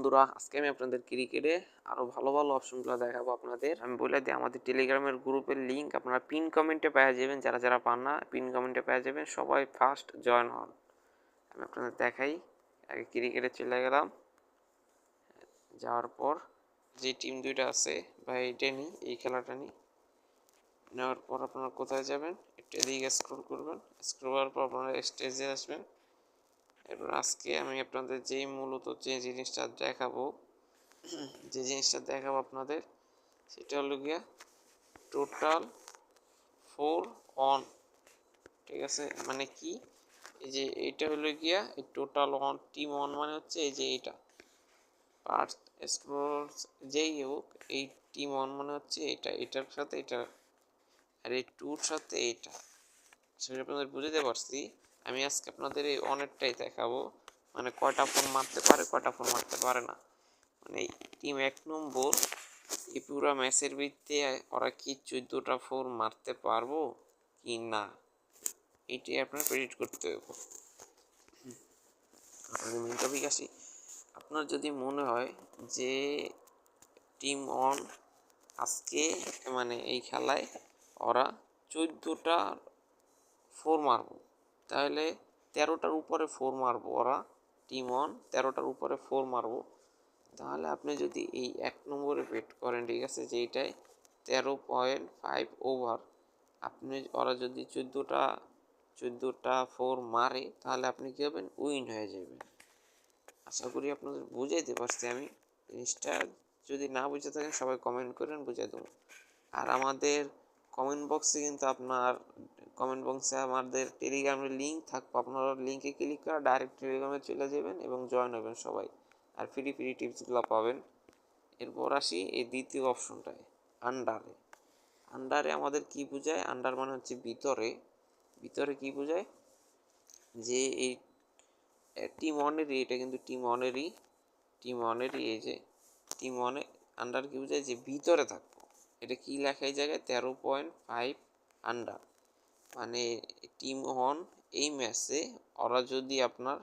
বন্ধুরা, আজকে আমি আপনাদের ক্রিকেটে আরও ভালো ভালো অপশনগুলো দেখাবো আপনাদের। আমি বলে দিই, আমাদের টেলিগ্রামের গ্রুপের লিঙ্ক আপনারা পিন কমেন্টে পেয়ে যাবেন। যারা যারা পান না পিন কমেন্টে পেয়ে যাবেন। সবাই ফার্স্ট জয়েন হন। আমি আপনাদের দেখাই, আগে ক্রিকেটে চলে গেলাম। যাওয়ার পর যে টিম দুইটা আছে বা এইটা নিই এই খেলাটা নিই নেওয়ার পর আপনারা কোথায় যাবেন? একটু এদিকে স্ক্রোল করবেন। স্ক্রোল করার পর আপনারা স্টেজে আসবেন। এরপর আজকে আমি আপনাদের যেই মূলত যে জিনিসটা দেখাবো, যে জিনিসটা দেখাবো আপনাদের, সেটা হলো গিয়া টোটাল ফোর অন ঠিক আছে? মানে কি? এই যে এইটা হলো গিয়া এই টোটাল অন টিম অন মানে হচ্ছে এই যে এইটা। পার্ট স্পোর্টস যেই হোক, এই টিম অন মানে হচ্ছে এটা, এটার সাথে এটা, আর এই টুর সাথে এইটা। সেটা আপনাদের বুঝতে পারছি। আমি আজকে আপনাদের এই অনেকটাই দেখাবো। মানে কয়টা ফোন মারতে পারে, কয়টা ফোন মারতে পারে না। মানে টিম এক নম্বর, এই পুরো ম্যাচের ভিত্তিতে ওরা কি চোদ্দোটা ফোর মারতে পারব কি না এইটাই আপনার প্রেডিক্ট করতে হবে। মেন টপিক আসি। আপনার যদি মনে হয় যে টিম অন আজকে মানে এই খেলায় ওরা চোদ্দোটা ফোর মারবো তাহলে তেরোটার উপরে ফোর মারবো ওরা টিম ওয়ান তেরোটার উপরে ফোর মারবো। তাহলে আপনি যদি এই এক নম্বরে বেট করেন, ঠিক আছে যে এইটায় তেরো পয়েন্ট ফাইভ ওভার আপনি ওরা যদি চোদ্দোটা চোদ্দোটা ফোর মারে, তাহলে আপনি কী হবেন? উইন হয়ে যাবেন। আশা করি আপনাদের বুঝাইতে পারছি আমি। জিনিসটা যদি না বুঝে থাকেন, সবাই কমেন্ট করেন, বুঝাই দেবো। আর আমাদের কমেন্ট বক্সে কিন্তু আপনার কমেন্ট বক্সে আমাদের টেলিগ্রামের লিঙ্ক থাকবে। আপনারা লিঙ্কে ক্লিক করে ডাইরেক্ট টেলিগ্রামে চলে যাবেন এবং জয়েন হবেন সবাই। আর ফ্রি ফ্রি টিপসগুলো পাবেন। এরপর আসি এই দ্বিতীয় অপশনটায় আন্ডারে আন্ডারে আমাদের কি বোঝায়? আন্ডার মানে হচ্ছে ভিতরে। ভিতরে কি বোঝায়? যে এই টিম ওয়ানেরই এটা কিন্তু টিম ওয়ানেরই টিম ওয়ানেরই এই যে টিম ওয়ানে আন্ডার কি বোঝায়? যে ভিতরে থাকব। এটা কি লেখা এই জায়গায়? তেরো পয়েন্ট ফাইভ আন্ডার মানে টিম হন এই ম্যাচে ওরা যদি আপনার,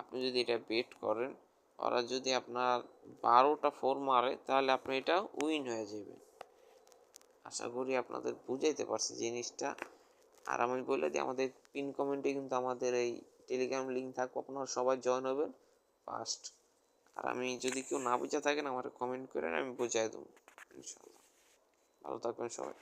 আপনি যদি এটা বেট করেন, ওরা যদি আপনার বারোটা ফোর মারে, তাহলে আপনি এটা উইন হয়ে যাবেন। আশা করি আপনাদের বুঝাইতে পারছি জিনিসটা। আর আমি বলে দিই, আমাদের পিন কমেন্টে কিন্তু আমাদের এই টেলিগ্রাম লিঙ্ক থাকবে, আপনারা সবাই জয়েন হবেন ফার্স্ট আর আমি যদি কেউ না বুঝে থাকেন, আমার কমেন্ট করেন, আমি বুঝাই দেবো, ইনশাল্লাহ। ভালো থাকবেন সবাই